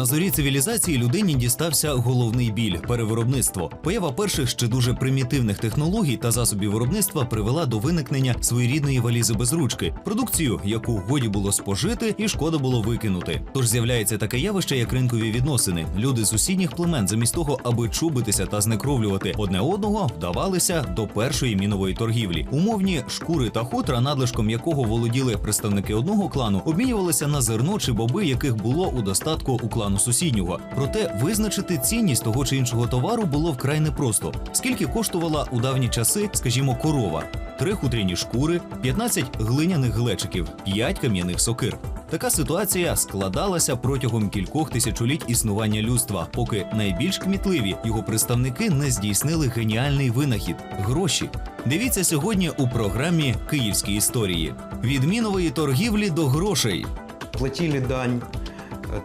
На зорі цивілізації людині дістався головний біль перевиробництво. Поява перших ще дуже примітивних технологій та засобів виробництва привела до виникнення своєрідної валізи без ручки, продукцію, яку годі було спожити і шкода було викинути. Тож з'являється таке явище, як ринкові відносини. Люди з сусідніх племен, замість того, аби чубитися та знекровлювати одне одного, вдавалися до першої мінової торгівлі. Умовні шкури та хутра, надлишком якого володіли представники одного клану, обмінювалися на зерно чи боби, яких було у достатку у клану сусіднього. Проте визначити цінність того чи іншого товару було вкрай непросто. Скільки коштувала у давні часи, скажімо, корова? Три хутряні шкури, 15 глиняних глечиків, 5 кам'яних сокир. Така ситуація складалася протягом кількох тисячоліть існування людства, поки найбільш кмітливі його представники не здійснили геніальний винахід гроші. Дивіться сьогодні у програмі Київські історії від мінової торгівлі до грошей. платили дань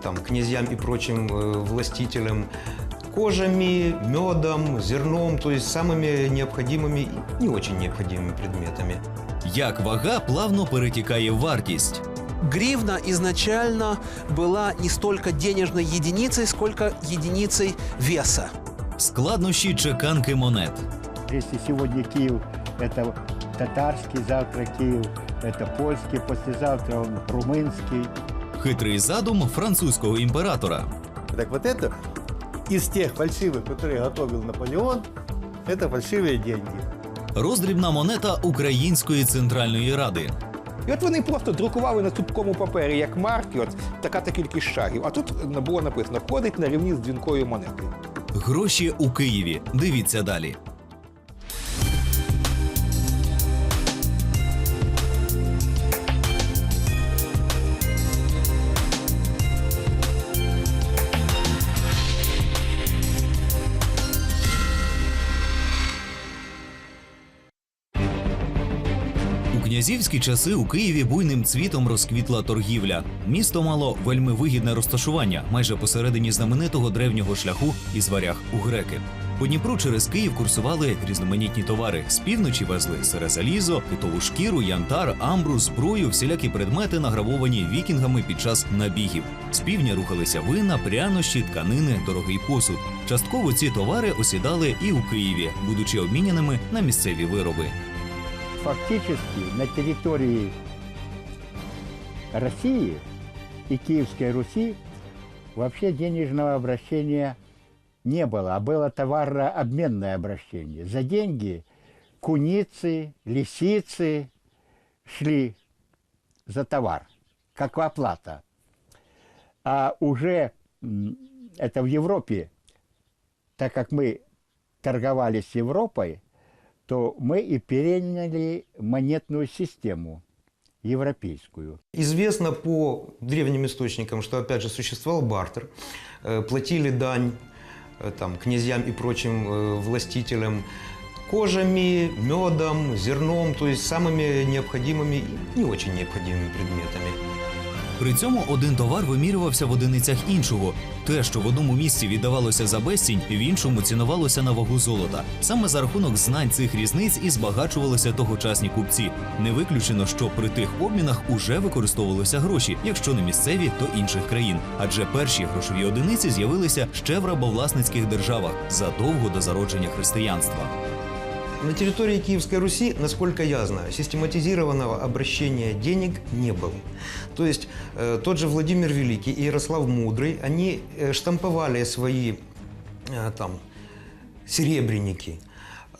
там, князьям и прочим э, властителям кожами, медом, зерном, то есть самыми необходимыми и не очень необходимыми предметами. Як вага плавно перетікає в вартість. Гривна изначально была не столько денежной единицей, сколько единицей веса. Складнощі чеканки монет. Если сегодня Киев – это татарский, завтра Киев – это польский, послезавтра он румынский. Хитрий задум французького імператора. Так вот это из тех фальшивых, которые готовил Наполеон, это фальшивые деньги. Роздрібна монета Української центральної ради. І от вони просто друкували на цупкому папері, як марки, от така та кількість шагів. А тут було написано ходить на рівні з дзвінкою монетою. Гроші у Києві. Дивіться далі. Князівські часи у Києві буйним цвітом розквітла торгівля. Місто мало вельми вигідне розташування, майже посередині знаменитого древнього шляху із варяг у греки. По Дніпру через Київ курсували різноманітні товари. З півночі везли сире залізо, китову шкіру, янтар, амбру, зброю, всілякі предмети, награбовані вікінгами під час набігів. З півдня рухалися вина, прянощі, тканини, дорогий посуд. Частково ці товари осідали і у Києві, будучи обміняними на місцеві вироби. Фактически на территории России и Киевской Руси вообще денежного обращения не было, а было товарообменное обращение. За деньги куницы, лисицы шли за товар, как оплата. А уже это в Европе, так как мы торговали с Европой, то мы и переняли монетную систему европейскую. Известно по древним источникам, что опять же существовал бартер, Э, платили дань э, там, князьям и прочим э, властителям кожами, медом, зерном, то есть самыми необходимыми и не очень необходимыми предметами. При цьому один товар вимірювався в одиницях іншого. Те, що в одному місці віддавалося за безцінь, в іншому цінувалося на вагу золота. Саме за рахунок знань цих різниць і збагачувалися тогочасні купці. Не виключено, що при тих обмінах уже використовувалися гроші, якщо не місцеві, то інших країн. Адже перші грошові одиниці з'явилися ще в рабовласницьких державах задовго до зародження християнства. На территории Киевской Руси, насколько я знаю, систематизированного обращения денег не было. То есть э, тот же Владимир Великий и Ярослав Мудрый, они э, штамповали свои э, там серебряники.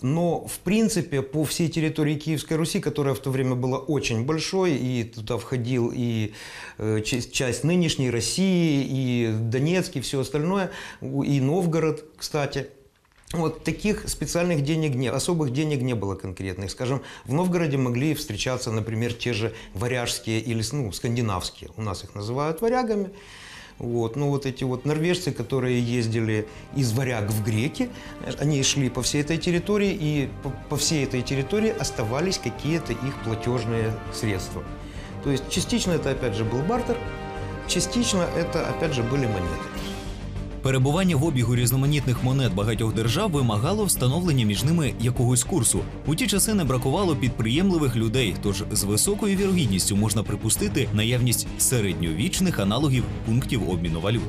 Но, в принципе, по всей территории Киевской Руси, которая в то время была очень большой, и туда входил и э, часть, часть нынешней России, и Донецк, и все остальное, и Новгород, кстати, вот таких специальных денег не, особых денег не было конкретных. Скажем, в Новгороде могли встречаться, например, те же варяжские или ну, скандинавские, у нас их называют варягами. Вот. Ну вот эти вот норвежцы, которые ездили из варяг в греки, они шли по всей этой территории, и по, по всей этой территории оставались какие-то их платежные средства. То есть частично это опять же был бартер, частично это опять же были монеты. Перебування в обігу різноманітних монет багатьох держав вимагало встановлення між ними якогось курсу. У ті часи не бракувало підприємливих людей, тож з високою вірогідністю можна припустити наявність середньовічних аналогів пунктів обміну валют.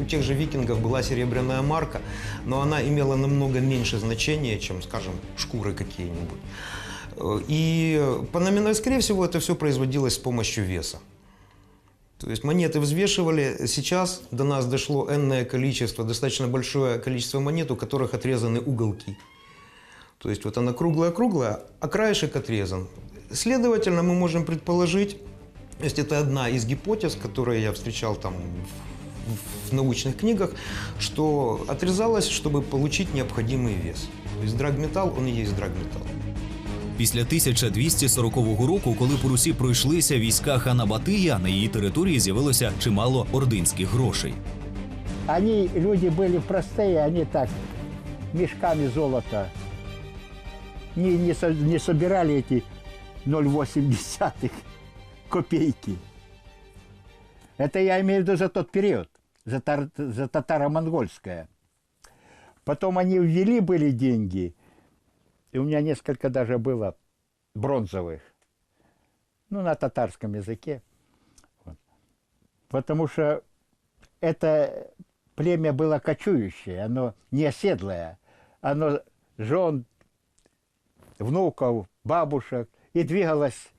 у тех же викингов была серебряная марка, но она имела намного меньше значения, чем, скажем, шкуры какие-нибудь. Э, И э, по номинальной, скорее всего, это все производилось с помощью веса. То есть монеты взвешивали. Сейчас до нас дошло энное количество, достаточно большое количество монет, у которых отрезаны уголки. То есть вот она круглая-круглая, а краешек отрезан. Следовательно, мы можем предположить, то есть это одна из гипотез, которые я встречал там в, научных книгах, что отрезалось, чтобы получить необходимый вес. То есть драгметалл, он и есть драгметалл. Після 1240 року, коли по Русі пройшлися війська хана Батия, на її території з'явилося чимало ординських грошей. Они, люди были простые, они так, мешками золота. Не, не, со- не собирали эти 0,8 копейки. Это я имею в виду за тот период, за, тар- за татаро-монгольское. Потом они ввели были деньги, и у меня несколько даже было бронзовых, ну, на татарском языке. Вот. Потому что это племя было кочующее, оно не оседлое. Оно жен, внуков, бабушек и двигалось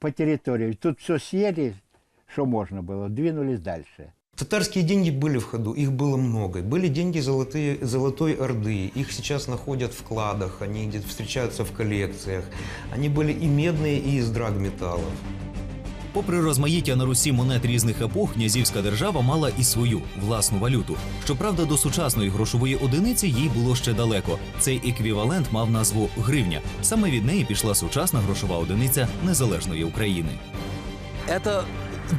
по территории. Тут все съели, что можно было, двинулись дальше. Татарские деньги были в ходу, их было много. Были деньги золотые, Золотой Орды, их сейчас находят в кладах, они где-то встречаются в коллекциях. Они были и медные, и из драгметаллов. Попри розмаїття на Русі монет різних епох, князівська держава мала і свою власну валюту. Щоправда, до сучасної грошової одиниці їй було ще далеко. Цей еквівалент мав назву гривня. Саме від неї пішла сучасна грошова одиниця незалежної України. Это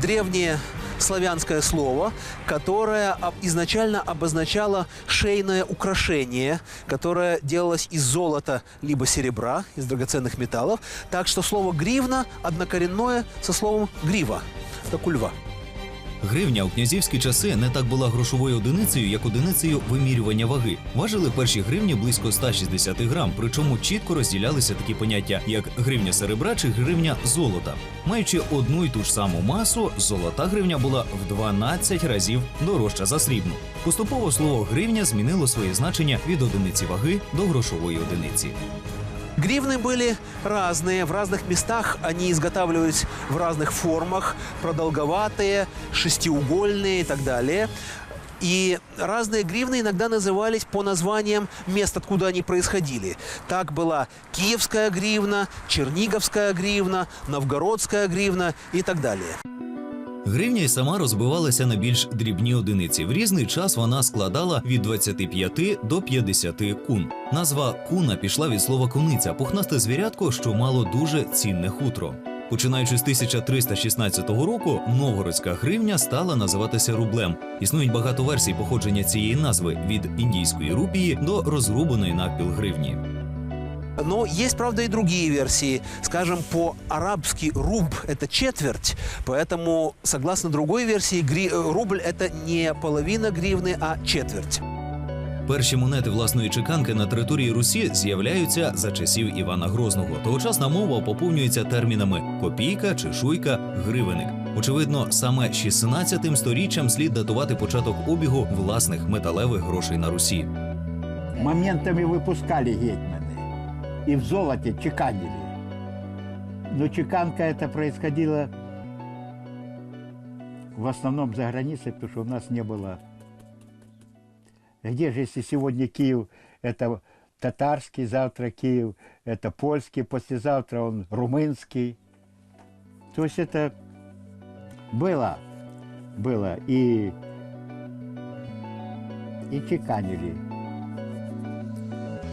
древнее славянское слово, которое изначально обозначало шейное украшение, которое делалось из золота либо серебра, из драгоценных металлов. Так что слово «гривна» однокоренное со словом «грива». Это кульва. Гривня у князівські часи не так була грошовою одиницею, як одиницею вимірювання ваги. Важили перші гривні близько 160 грам, причому чітко розділялися такі поняття, як гривня серебра чи гривня золота. Маючи одну й ту ж саму масу, золота гривня була в 12 разів дорожча за срібну. Поступово слово гривня змінило своє значення від одиниці ваги до грошової одиниці. Гривны были разные, в разных местах они изготавливались в разных формах, продолговатые, шестиугольные и так далее. И разные гривны иногда назывались по названиям мест, откуда они происходили. Так была Киевская гривна, Черниговская гривна, Новгородская гривна и так далее. Гривня й сама розбивалася на більш дрібні одиниці. В різний час вона складала від 25 до 50 кун. Назва куна пішла від слова куниця, пухнасте звірятко, що мало дуже цінне хутро. Починаючи з 1316 року, новгородська гривня стала називатися рублем. Існують багато версій походження цієї назви від індійської рупії до розрубаної навпіл гривні. Но есть, правда, и другие версии. Скажем, по-арабски руб – это четверть, поэтому, согласно другой версии, гри- э, рубль – это не половина гривны, а четверть. Перші монети власної чеканки на території Русі з'являються за часів Івана Грозного. Тогочасна мова поповнюється термінами копійка, чешуйка, гривенник. Очевидно, саме 16 сторіччям слід датувати початок обігу власних металевих грошей на Русі. Моментами выпускали гетманы И в золоте чеканили. Но чеканка это происходила в основном за границей, потому что у нас не было. Где же, если сегодня Киев это татарский, завтра Киев это польский, послезавтра он румынский. То есть это было, было и, и чеканили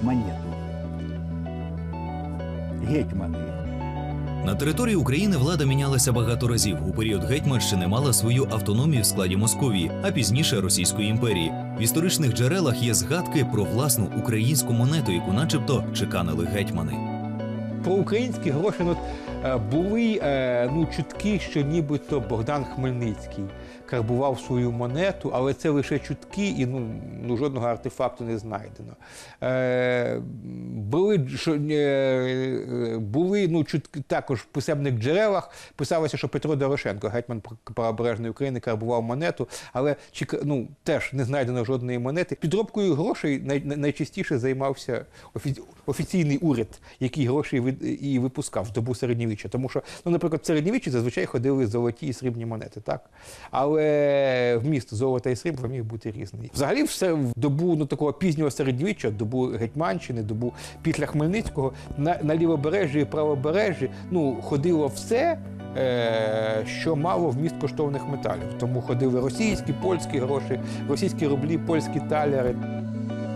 монету. Гетьмани. На території України влада мінялася багато разів. У період гетьманщини мала свою автономію в складі Московії, а пізніше Російської імперії. В історичних джерелах є згадки про власну українську монету, яку, начебто, чеканили гетьмани. про українські гроші ну, були е, ну, чутки, що нібито Богдан Хмельницький карбував свою монету, але це лише чутки і ну, ну, жодного артефакту не знайдено. Е, були, що, е, е, були ну, чутки також в писемних джерелах писалося, що Петро Дорошенко, гетьман правобережної України, карбував монету, але ну, теж не знайдено жодної монети. Підробкою грошей най, най- найчастіше займався офіційний уряд, який гроші і випускав в добу середньовіччя. Тому що, ну, наприклад, в середньовіччі зазвичай ходили золоті і срібні монети, так? Але вміст золота і срібла міг бути різний. Взагалі, все в добу ну, такого пізнього середньовіччя, добу Гетьманщини, добу після Хмельницького, на, на лівобережжі і правобережжі ну, ходило все. е, Що мало вміст коштовних металів. Тому ходили російські, польські гроші, російські рублі, польські таляри.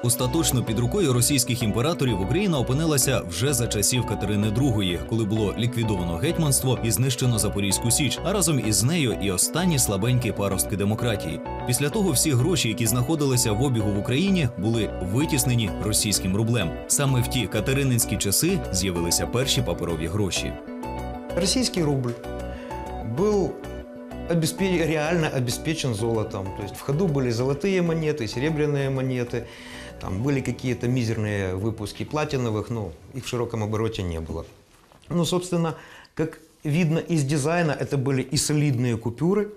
Остаточно під рукою російських імператорів Україна опинилася вже за часів Катерини II, коли було ліквідовано гетьманство і знищено Запорізьку Січ, а разом із нею і останні слабенькі паростки демократії. Після того всі гроші, які знаходилися в обігу в Україні, були витіснені російським рублем. Саме в ті катерининські часи з'явилися перші паперові гроші. Российский рубль был обеспе- реально обеспечен золотом. То есть в ходу были золотые монеты, серебряные монеты, там были какие-то мизерные выпуски платиновых, но их в широком обороте не было. Ну, собственно, как видно из дизайна, это были и солидные купюры,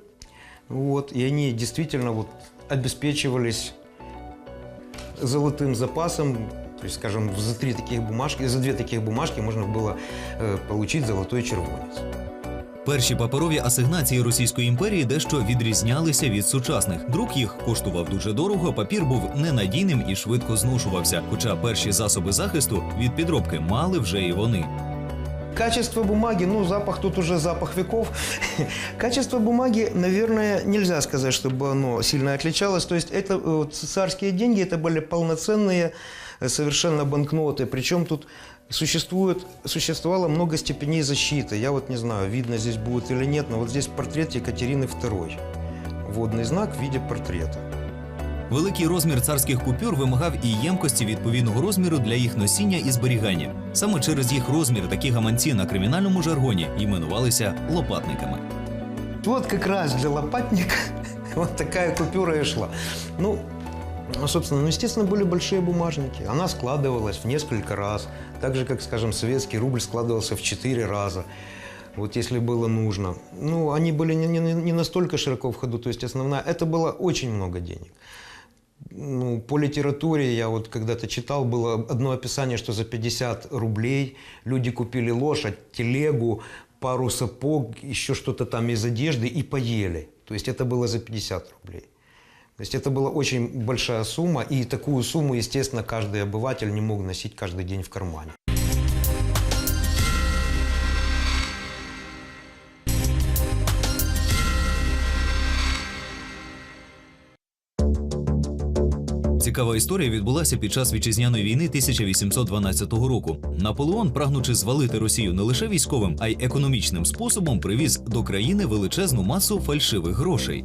вот, и они действительно вот обеспечивались золотым запасом, то есть, скажем, за три таких бумажки, за две таких бумажки можно было э, получить золотой червонец. Перші паперові асигнації Російської імперії дещо відрізнялися від сучасних. Друк їх коштував дуже дорого, папір був ненадійним і швидко зношувався. Хоча перші засоби захисту від підробки мали вже і вони. Качество бумаги, ну, запах тут уже запах веков. Качество бумаги, наверное, нельзя сказать, чтобы оно сильно отличалось. То есть это э, вот, царские деньги, это были полноценные э, совершенно банкноты. Причем тут существует, существовало много степеней защиты. Я вот не знаю, видно здесь будет или нет, но вот здесь портрет Екатерины II. Водный знак в виде портрета. Великий розмір царських купюр вимагав і ємкості відповідного розміру для їх носіння і зберігання. Саме через їх розмір такі гаманці на кримінальному жаргоні іменувалися лопатниками. Вот как раз для лопатника вот такая купюра и шла. Ну, ну, собственно, ну, естественно, были большие бумажники. Она складывалась в несколько раз. Так же, как, скажем, советский рубль складывался в четыре раза. Вот если было нужно. Ну, они были не, не- не настолько широко в ходу. То есть основная... Это было очень много денег. Ну, по литературе я вот когда-то читал, было одно описание, что за 50 рублей люди купили лошадь, телегу, пару сапог, еще что-то там из одежды и поели. То есть это было за 50 рублей. То есть это была очень большая сумма, и такую сумму, естественно, каждый обыватель не мог носить каждый день в кармане. Цікава історія відбулася під час вітчизняної війни 1812 року. Наполеон, прагнучи звалити Росію не лише військовим, а й економічним способом, привіз до країни величезну масу фальшивих грошей.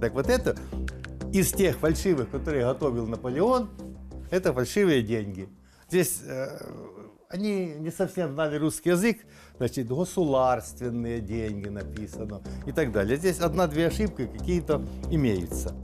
Так вот это из тех фальшивых, которые готовил Наполеон, это фальшивые деньги. Здесь э, они не совсем знали русский язык, значит, государственные деньги написано и так далее. Здесь одна-две ошибки какие-то имеются.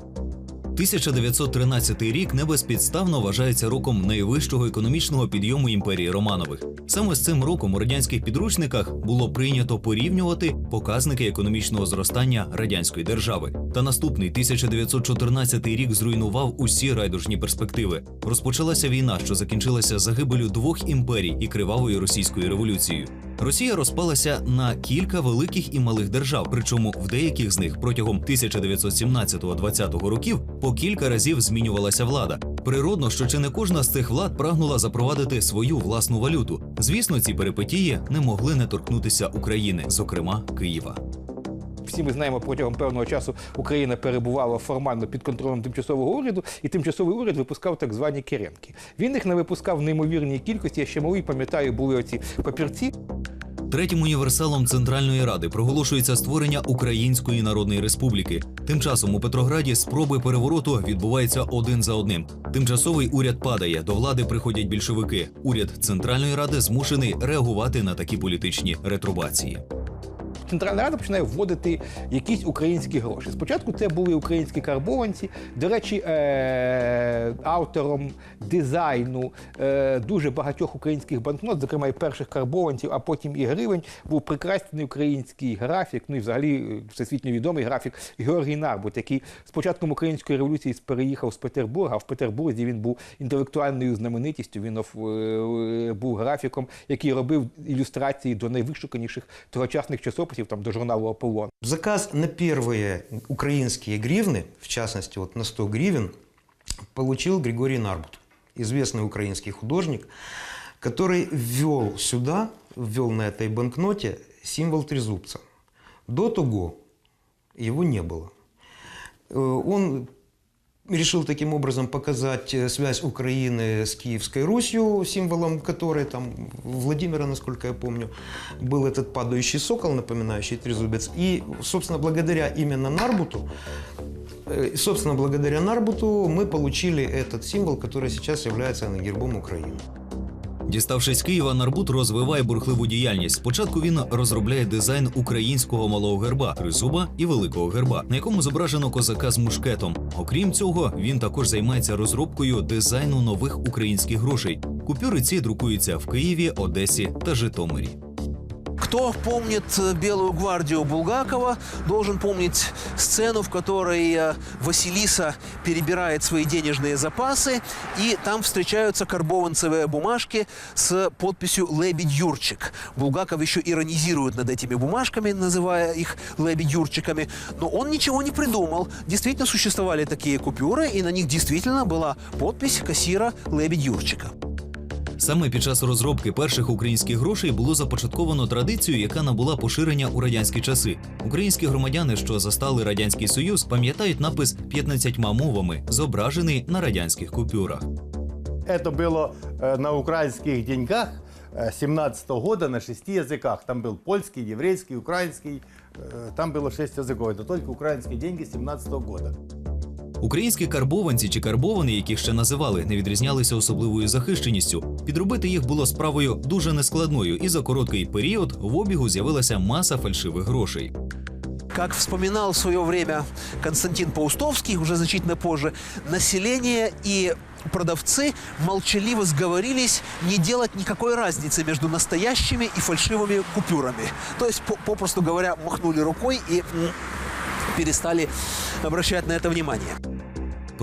1913 рік не безпідставно вважається роком найвищого економічного підйому імперії Романових. Саме з цим роком у радянських підручниках було прийнято порівнювати показники економічного зростання радянської держави. Та наступний 1914 рік зруйнував усі райдужні перспективи. Розпочалася війна, що закінчилася загибелю двох імперій і кривавою російською революцією. Росія розпалася на кілька великих і малих держав, причому в деяких з них протягом 1917-20 років по кілька разів змінювалася влада. Природно, що чи не кожна з цих влад прагнула запровадити свою власну валюту. Звісно, ці перипетії не могли не торкнутися України, зокрема Києва. Всі ми знаємо, протягом певного часу Україна перебувала формально під контролем тимчасового уряду, і тимчасовий уряд випускав так звані керенки. Він їх не випускав в неймовірній кількості. Я ще малий пам'ятаю, були оці папірці. Третім універсалом Центральної Ради проголошується створення Української Народної Республіки. Тим часом у Петрограді спроби перевороту відбуваються один за одним. Тимчасовий уряд падає, до влади приходять більшовики. Уряд Центральної Ради змушений реагувати на такі політичні ретрубації. Центральна Рада починає вводити якісь українські гроші. Спочатку це були українські карбованці. До речі, е- автором дизайну е- дуже багатьох українських банкнот, зокрема і перших карбованців, а потім і гривень, був прекрасний український графік, ну і взагалі е, всесвітньо відомий графік Георгій Нарбут, який з початком української революції переїхав з Петербурга. А в Петербурзі він був інтелектуальною знаменитістю. Він оф- е, був графіком, який робив ілюстрації до найвишуканіших тогочасних часописів, там до журналу Аполлон. Заказ на первые украинские гривны, в частности вот на 100 гривен, получил Григорий Нарбут, известный украинский художник, который ввел сюда, ввел на этой банкноте символ трезубца. До того его не было. Э, Он решил таким образом показать э, связь Украины с Киевской Русью, символом которой там Владимира, насколько я помню, был этот падающий сокол, напоминающий трезубец. И, собственно, благодаря именно Нарбуту, э, собственно, благодаря Нарбуту мы получили этот символ, который сейчас является гербом Украины. Діставшись з Києва, Нарбут розвиває бурхливу діяльність. Спочатку він розробляє дизайн українського малого герба, тризуба і великого герба, на якому зображено козака з мушкетом. Окрім цього, він також займається розробкою дизайну нових українських грошей. Купюри ці друкуються в Києві, Одесі та Житомирі. Кто помнит э, Белую гвардию Булгакова, должен помнить сцену, в которой э, Василиса перебирает свои денежные запасы, и там встречаются карбованцевые бумажки с подписью «Лебедь Юрчик». Булгаков еще иронизирует над этими бумажками, называя их «Лебедь Юрчиками», но он ничего не придумал. Действительно существовали такие купюры, и на них действительно была подпись кассира «Лебедь Юрчика». Саме під час розробки перших українських грошей було започатковано традицію, яка набула поширення у радянські часи. Українські громадяни, що застали радянський союз, пам'ятають напис 15 мовами, зображений на радянських купюрах. Это было э, на украинских деньгах 17 года на шести языках. Там был польский, еврейский, украинский. Э, Там было шесть языков. Это только украинские деньги 17 года. Українські карбованці чи карбовани, яких ще називали, не відрізнялися особливою захищеністю. Підробити їх було справою дуже нескладною, і за короткий період в обігу з'явилася маса фальшивих грошей. Как вспоминал в свое время Константин Паустовский, уже значительно позже, население и продавцы молчаливо сговорились не делать никакой разницы между настоящими и фальшивыми купюрами. То есть, по- попросту говоря, махнули рукой и м, перестали обращать на это внимание.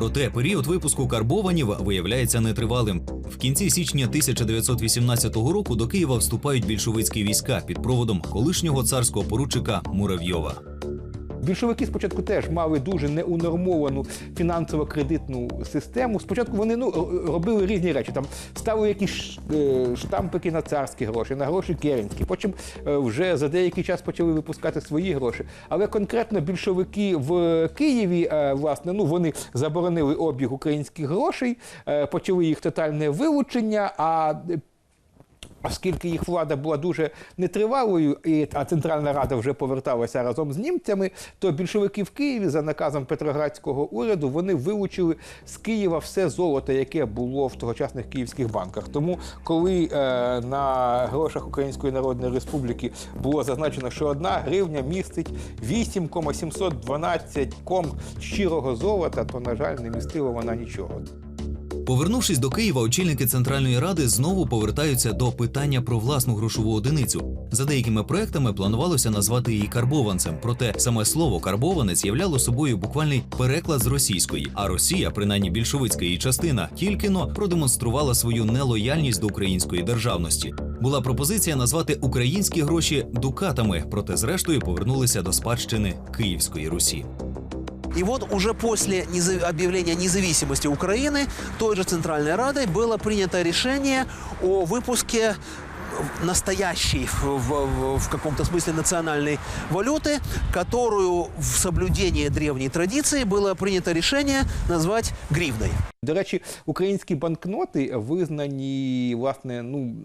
Проте період випуску карбованів виявляється нетривалим. В кінці січня 1918 року до Києва вступають більшовицькі війська під проводом колишнього царського поручика Муравйова. Більшовики спочатку теж мали дуже неунормовану фінансово-кредитну систему. Спочатку вони ну, робили різні речі. Там ставили якісь е, штампики на царські гроші, на гроші керенські. Потім е, вже за деякий час почали випускати свої гроші. Але конкретно більшовики в Києві, е, власне, ну вони заборонили обіг українських грошей, почали їх тотальне вилучення. А Оскільки їх влада була дуже нетривалою, і, а Центральна Рада вже поверталася разом з німцями, то більшовики в Києві за наказом Петроградського уряду вони вилучили з Києва все золото, яке було в тогочасних київських банках. Тому, коли е, на грошах Української Народної Республіки було зазначено, що одна гривня містить 8,712 ком щирого золота, то, на жаль, не містила вона нічого. Повернувшись до Києва, очільники Центральної Ради знову повертаються до питання про власну грошову одиницю. За деякими проектами планувалося назвати її карбованцем. Проте саме слово карбованець являло собою буквальний переклад з російської. А Росія, принаймні більшовицька її частина, тільки но продемонструвала свою нелояльність до української державності. Була пропозиція назвати українські гроші дукатами, проте зрештою повернулися до спадщини Київської Русі. И вот уже после неза- объявления независимости Украины той же Центральной Радой было принято решение о выпуске настоящей в, в- в каком-то смысле национальной валюты, которую в соблюдении древней традиции было принято решение назвать гривной. До речі, українські банкноти визнані, власне, ну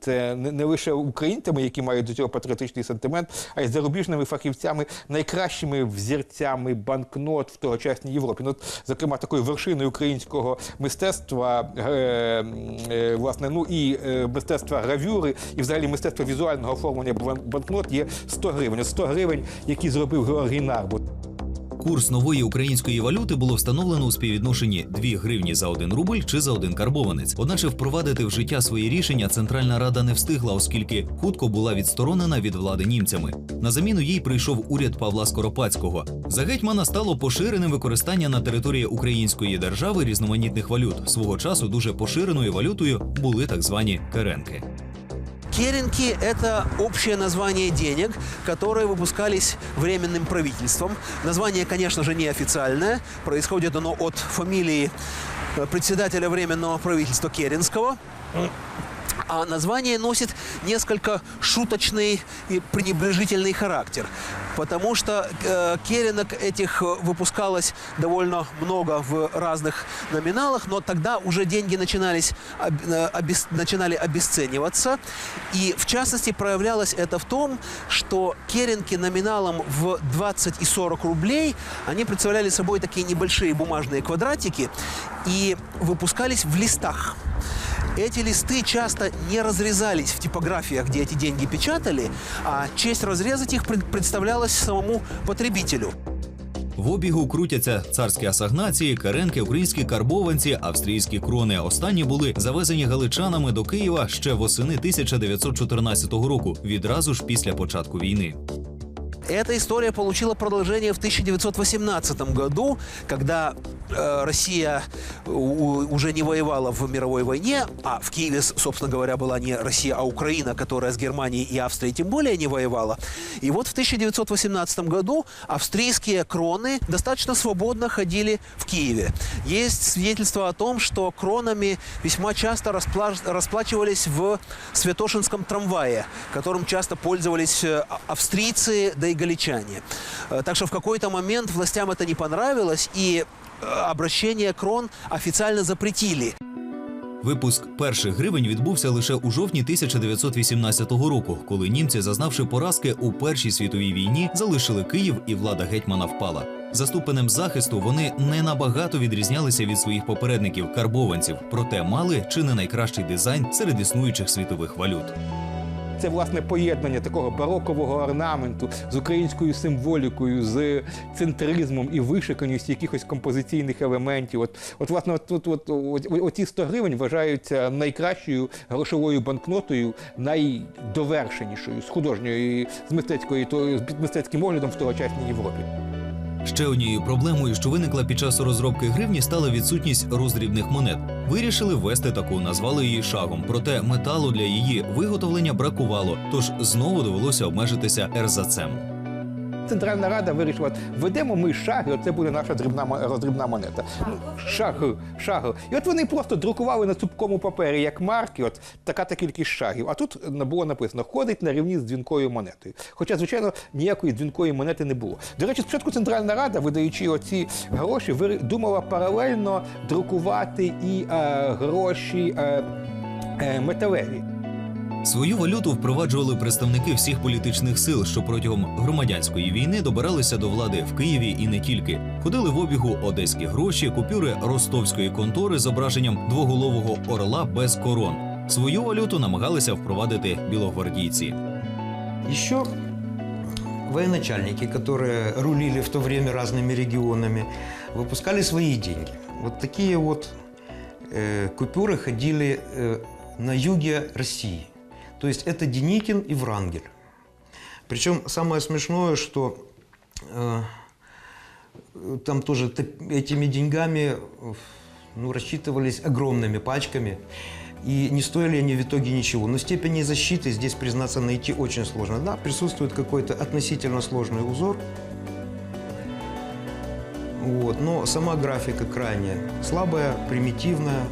це не, не лише українцями, які мають до цього патріотичний сентимент, а й зарубіжними фахівцями, найкращими взірцями банкнот в тогочасній Європі. Ну, от, зокрема, такою вершиною українського мистецтва, е, е, власне, ну і е, мистецтва гравюри, і взагалі мистецтва візуального оформлення банкнот є 100 гривень. От 100 гривень, які зробив Георгій Нарбут. Курс нової української валюти було встановлено у співвідношенні 2 гривні за 1 рубль чи за 1 карбованець. Одначе впровадити в життя свої рішення Центральна Рада не встигла, оскільки хутко була відсторонена від влади німцями. На заміну їй прийшов уряд Павла Скоропадського. За гетьмана стало поширеним використання на території української держави різноманітних валют. Свого часу дуже поширеною валютою були так звані керенки. Керенки – это общее название денег, которые выпускались временным правительством. Название, конечно же, неофициальное. Происходит оно от фамилии э, председателя Временного правительства Керенского. А название носит несколько шуточный и пренебрежительный характер, потому что э, керенок этих э, выпускалось довольно много в разных номиналах, но тогда уже деньги начинались, об- э, обес- начинали обесцениваться. И в частности проявлялось это в том, что керенки номиналом в 20 и 40 рублей, они представляли собой такие небольшие бумажные квадратики и выпускались в листах. Эти листы часто не разрезались в типографиях, где эти деньги печатали, а честь разрезать их пред- представлялась самому потребителю. В обігу крутяться царські асагнації, керенки, українські карбованці, австрійські крони. Останні були завезені галичанами до Києва ще восени 1914 року, відразу ж після початку війни. Эта история получила продолжение в 1918 году, когда э, Россия у- уже не воевала в мировой войне, а в Киеве, собственно говоря, была не Россия, а Украина, которая с Германией и Австрией тем более не воевала. И вот в 1918 году австрийские кроны достаточно свободно ходили в Киеве. Есть свидетельство о том, что кронами весьма часто распла- расплачивались в Святошинском трамвае, которым часто пользовались э, австрийцы, да и галичане. Э, Так что в какой-то момент властям это не понравилось, и обращение крон официально запретили. Випуск перших гривень відбувся лише у жовтні 1918 року, коли німці, зазнавши поразки у Першій світовій війні, залишили Київ і влада гетьмана впала. За ступенем захисту вони не набагато відрізнялися від своїх попередників карбованців, проте мали чи не найкращий дизайн серед існуючих світових валют. Це власне поєднання такого барокового орнаменту з українською символікою, з центризмом і вишиканістю якихось композиційних елементів. От, от власне, от, от, от, от, оці 100 гривень вважаються найкращою грошовою банкнотою, найдовершенішою з художньої, з мистецької, то з мистецьким оглядом в тогочасній Європі. Ще однією проблемою, що виникла під час розробки гривні, стала відсутність роздрібних монет. Вирішили ввести таку, назвали її шагом. Проте металу для її виготовлення бракувало, тож знову довелося обмежитися ерзацем. Центральна Рада вирішила, введемо ми шаги, от це буде наша дрібна роздрібна монета. Ну, шаг, шаг. І от вони просто друкували на цупкому папері, як марки, от така та кількість шагів. А тут було написано, ходить на рівні з дзвінкою монетою. Хоча, звичайно, ніякої дзвінкої монети не було. До речі, спочатку Центральна Рада, видаючи оці гроші, думала паралельно друкувати і е, гроші е, е, металеві. Свою валюту впроваджували представники всіх політичних сил, що протягом громадянської війни добиралися до влади в Києві і не тільки. Ходили в обігу одеські гроші, купюри ростовської контори з зображенням двоголового орла без корон. Свою валюту намагалися впровадити білогвардійці. Еще военачальники, которые рулили в то время разными регионами, выпускали свои деньги. Вот такие вот э, купюры ходили э, на юге России. То есть это Деникин и Врангель. Причем самое смешное, что э, там тоже этими деньгами ну, рассчитывались огромными пачками. И не стоили они в итоге ничего. Но степени защиты здесь, признаться, найти очень сложно. Да, присутствует какой-то относительно сложный узор. Вот, но сама графика крайне слабая, примитивная.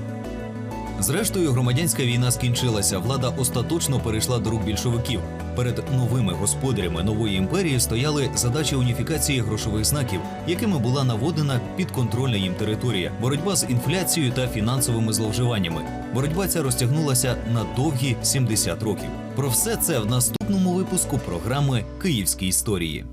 Зрештою, громадянська війна скінчилася. Влада остаточно перейшла до рук більшовиків. Перед новими господарями нової імперії стояли задачі уніфікації грошових знаків, якими була наводена підконтрольна їм територія, боротьба з інфляцією та фінансовими зловживаннями. Боротьба ця розтягнулася на довгі 70 років. Про все це в наступному випуску програми Київські історії.